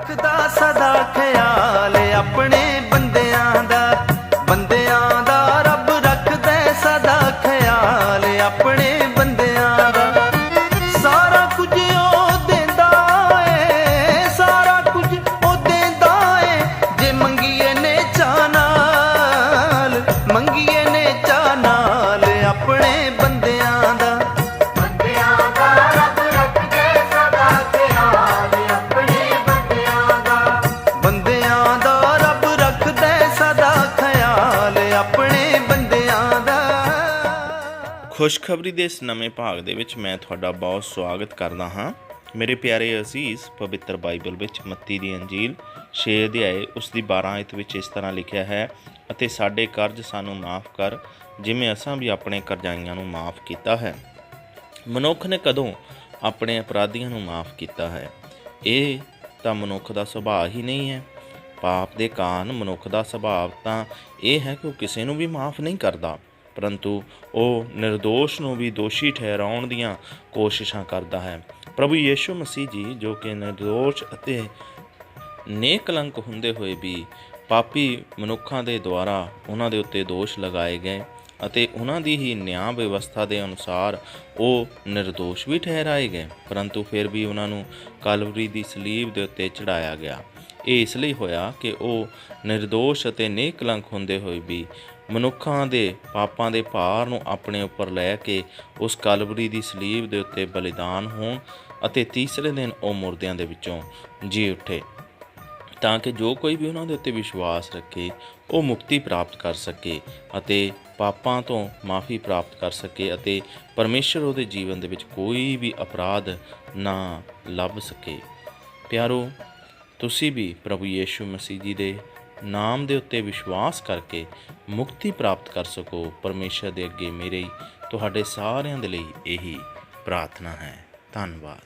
ਰੱਖਦਾ ਸਦਾ ਖਿਆਲ ਆਪਣੇ ਬੰਦਿਆਂ ਦਾ। ਬੰਦਿਆਂ ਦਾ ਰੱਬ ਰੱਖਦਾ ਸਦਾ ਖਿਆਲ ਆਪਣੇ ਖੁਸ਼ਖਬਰੀ ਦੇ ਇਸ ਨਵੇਂ ਭਾਗ ਦੇ ਵਿੱਚ ਮੈਂ ਤੁਹਾਡਾ ਬਹੁਤ ਸਵਾਗਤ ਕਰਦਾ ਹਾਂ। ਮੇਰੇ ਪਿਆਰੇ ਅਜ਼ੀਜ਼, ਪਵਿੱਤਰ ਬਾਈਬਲ ਵਿੱਚ ਮੱਤੀ ਦੀ ਅੰਜੀਲ 6 ਅਧਿਆਏ, ਉਸ ਦੀ 12 ਆਇਤ ਵਿੱਚ ਇਸ ਤਰ੍ਹਾਂ ਲਿਖਿਆ ਹੈ, ਅਤੇ ਸਾਡੇ ਕਰਜ਼ ਸਾਨੂੰ ਮਾਫ ਕਰ, ਜਿਵੇਂ ਅਸਾਂ ਵੀ ਆਪਣੇ ਕਰਜ਼ਾਈਆਂ ਨੂੰ ਮਾਫ ਕੀਤਾ ਹੈ। ਮਨੁੱਖ ਨੇ ਕਦੋਂ ਆਪਣੇ ਅਪਰਾਧੀਆਂ ਨੂੰ ਮਾਫ ਕੀਤਾ ਹੈ? ਇਹ ਤਾਂ ਮਨੁੱਖ ਦਾ ਸੁਭਾਅ ਹੀ ਨਹੀਂ ਹੈ। ਪਾਪ ਦੇ ਕਾਰਨ ਮਨੁੱਖ ਦਾ ਸੁਭਾਅ ਤਾਂ ਇਹ ਹੈ ਕਿ ਉਹ ਕਿਸੇ ਨੂੰ ਵੀ ਮਾਫ ਨਹੀਂ ਕਰਦਾ। ਪਰੰਤੂ ਉਹ નિર્ਦੋਸ਼ ਨੂੰ ਵੀ ਦੋਸ਼ੀ ਠਹਿਰਾਉਣ ਦੀਆਂ ਕੋਸ਼ਿਸ਼ਾਂ ਕਰਦਾ ਹੈ। ਪ੍ਰਭੂ ਯੇਸ਼ੂ ਮਸੀਹ ਜੀ, ਜੋ ਕਿ નિર્ਦੋਸ਼ ਅਤੇ ਨੇਕ ਨੇਕਲੰਕ ਹੁੰਦੇ ਹੋਏ ਵੀ ਪਾਪੀ ਮਨੁੱਖਾਂ ਦੇ ਦੁਆਰਾ ਉਹਨਾਂ ਦੇ ਉੱਤੇ ਦੋਸ਼ ਲਗਾਏ ਗਏ ਅਤੇ ਉਹਨਾਂ ਦੀ ਹੀ ਨਿਆਂ ਵਿਵਸਥਾ ਦੇ ਅਨੁਸਾਰ ਉਹ નિર્ਦੋਸ਼ ਵੀ ਠਹਿਰਾਏ ਗਏ, ਪਰੰਤੂ ਫਿਰ ਵੀ ਉਹਨਾਂ ਨੂੰ ਕਲਵਰੀ ਦੀ ਸਲੀਬ ਦੇ ਉੱਤੇ ਚੜਾਇਆ ਗਿਆ। ਇਹ ਇਸ ਲਈ ਹੋਇਆ ਕਿ ਉਹ નિર્ਦੋਸ਼ ਅਤੇ ਨੇਕ ਨੇਕਲੰਕ ਹੁੰਦੇ ਹੋਏ ਵੀ ਮਨੁੱਖਾਂ ਦੇ ਪਾਪਾਂ ਦੇ ਭਾਰ ਨੂੰ ਆਪਣੇ ਉੱਪਰ ਲੈ ਕੇ ਉਸ ਕਲਵਰੀ ਦੀ ਸਲੀਬ ਦੇ ਉੱਤੇ ਬਲੀਦਾਨ ਹੋਣ ਅਤੇ ਤੀਸਰੇ ਦਿਨ ਉਹ ਮੁਰਦਿਆਂ ਦੇ ਵਿੱਚੋਂ ਜੀ ਉੱਠੇ, ਤਾਂ ਕਿ ਜੋ ਕੋਈ ਵੀ ਉਹਨਾਂ ਦੇ ਉੱਤੇ ਵਿਸ਼ਵਾਸ ਰੱਖੇ, ਉਹ ਮੁਕਤੀ ਪ੍ਰਾਪਤ ਕਰ ਸਕੇ ਅਤੇ ਪਾਪਾਂ ਤੋਂ ਮਾਫੀ ਪ੍ਰਾਪਤ ਕਰ ਸਕੇ ਅਤੇ ਪਰਮੇਸ਼ਰ ਉਹਦੇ ਜੀਵਨ ਦੇ ਵਿੱਚ ਕੋਈ ਵੀ ਅਪਰਾਧ ਨਾ ਲੱਭ ਸਕੇ। ਪਿਆਰੋ, ਤੁਸੀਂ ਵੀ ਪ੍ਰਭੂ ਯੀਸ਼ੂ ਮਸੀਹ ਜੀ ਦੇ ਨਾਮ ਦੇ ਉੱਤੇ ਵਿਸ਼ਵਾਸ ਕਰਕੇ ਮੁਕਤੀ ਪ੍ਰਾਪਤ ਕਰ ਸਕੋ। ਪਰਮੇਸ਼ਰ ਦੇ ਅੱਗੇ ਮੇਰੇ ਤੁਹਾਡੇ ਸਾਰਿਆਂ ਦੇ ਲਈ ਇਹੀ ਪ੍ਰਾਰਥਨਾ ਹੈ। ਧੰਨਵਾਦ।